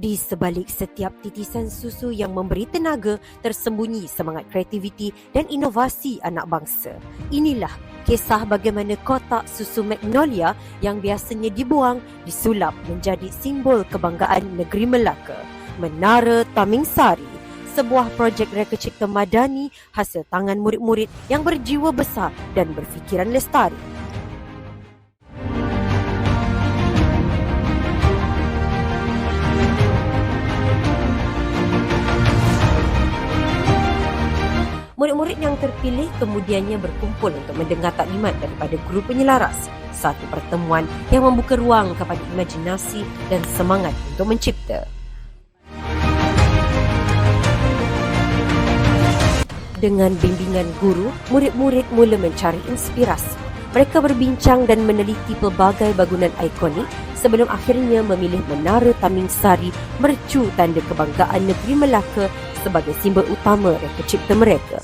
Di sebalik setiap titisan susu yang memberi tenaga, tersembunyi semangat kreativiti dan inovasi anak bangsa. Inilah kisah bagaimana kotak susu Magnolia yang biasanya dibuang disulap menjadi simbol kebanggaan negeri Melaka. Menara Taming Sari, sebuah projek reka cipta madani hasil tangan murid-murid yang berjiwa besar dan berfikiran lestari. Murid-murid yang terpilih kemudiannya berkumpul untuk mendengar taklimat daripada guru penyelaras. Satu pertemuan yang membuka ruang kepada imajinasi dan semangat untuk mencipta. Dengan bimbingan guru, murid-murid mula mencari inspirasi. Mereka berbincang dan meneliti pelbagai bangunan ikonik sebelum akhirnya memilih Menara Taming Sari mercu tanda kebanggaan negeri Melaka sebagai simbol utama reka cipta mereka.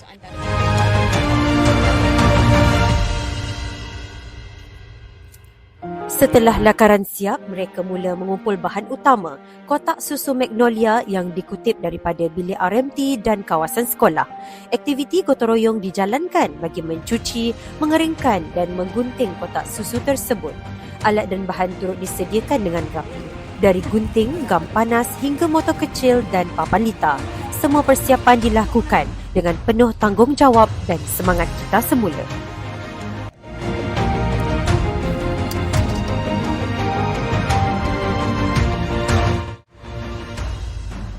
Setelah lakaran siap, mereka mula mengumpul bahan utama, kotak susu magnolia yang dikutip daripada bilik RMT dan kawasan sekolah. Aktiviti gotong royong dijalankan bagi mencuci, mengeringkan dan menggunting kotak susu tersebut. Alat dan bahan turut disediakan dengan rapi. Dari gunting, gam panas hingga motor kecil dan papan litar. Semua persiapan dilakukan dengan penuh tanggungjawab dan semangat kita semula.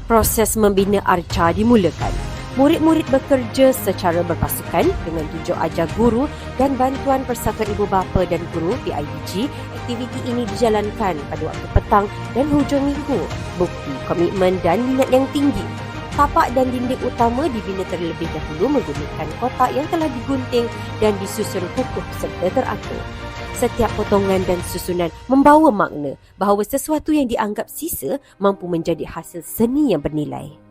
proses membina arca dimulakan. Murid-murid bekerja secara berpasukan dengan tunjuk ajar guru dan bantuan Persatuan Ibu Bapa dan Guru PIBG. Aktiviti ini dijalankan pada waktu petang dan hujung minggu. Bukti komitmen dan minat yang tinggi. Tapak dan dinding utama dibina terlebih dahulu menggunakan kotak yang telah digunting dan disusun kukuh serta teratur setiap potongan dan susunan membawa makna bahawa sesuatu yang dianggap sisa mampu menjadi hasil seni yang bernilai.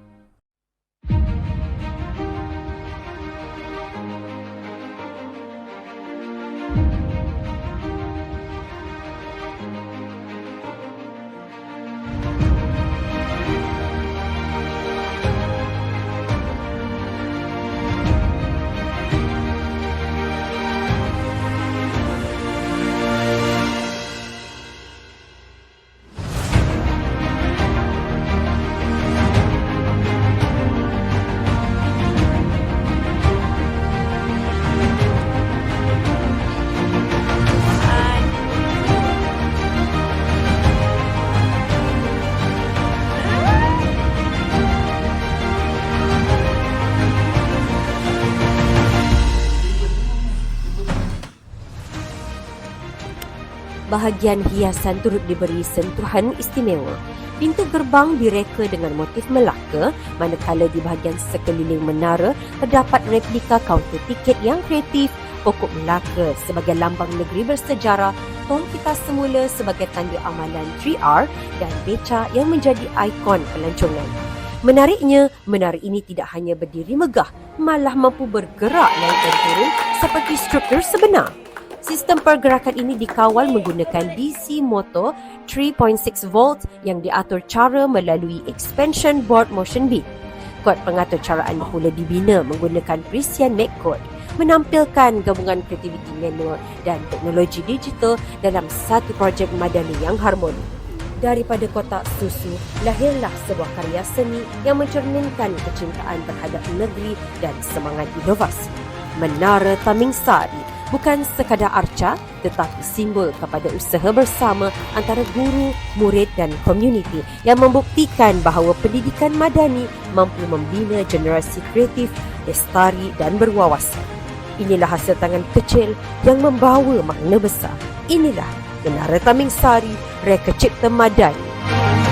Bahagian hiasan turut diberi sentuhan istimewa. Pintu gerbang direka dengan motif Melaka, manakala di bahagian sekeliling menara terdapat replika kaunter tiket yang kreatif, pokok Melaka sebagai lambang negeri bersejarah, tong kita semula sebagai tanda amalan 3R dan beca yang menjadi ikon pelancongan. Menariknya, menara ini tidak hanya berdiri megah, malah mampu bergerak naik dan turun seperti struktur sebenar. Sistem pergerakan ini dikawal menggunakan DC motor 3.6 volt yang diatur cara melalui expansion board motion bit. Kod pengatur caraan pula dibina menggunakan Precision Make Code menampilkan gabungan kreativiti manual dan teknologi digital dalam satu projek madani yang harmoni. Daripada kotak susu, lahirlah sebuah karya seni yang mencerminkan kecintaan terhadap negeri dan semangat inovasi. Menara Taming Sari bukan sekadar arca tetapi simbol kepada usaha bersama antara guru, murid dan komuniti yang membuktikan bahawa pendidikan madani mampu membina generasi kreatif, lestari dan berwawasan. Inilah hasil tangan kecil yang membawa makna besar. Inilah Menara Taming Sari, Reka Cipta Madani.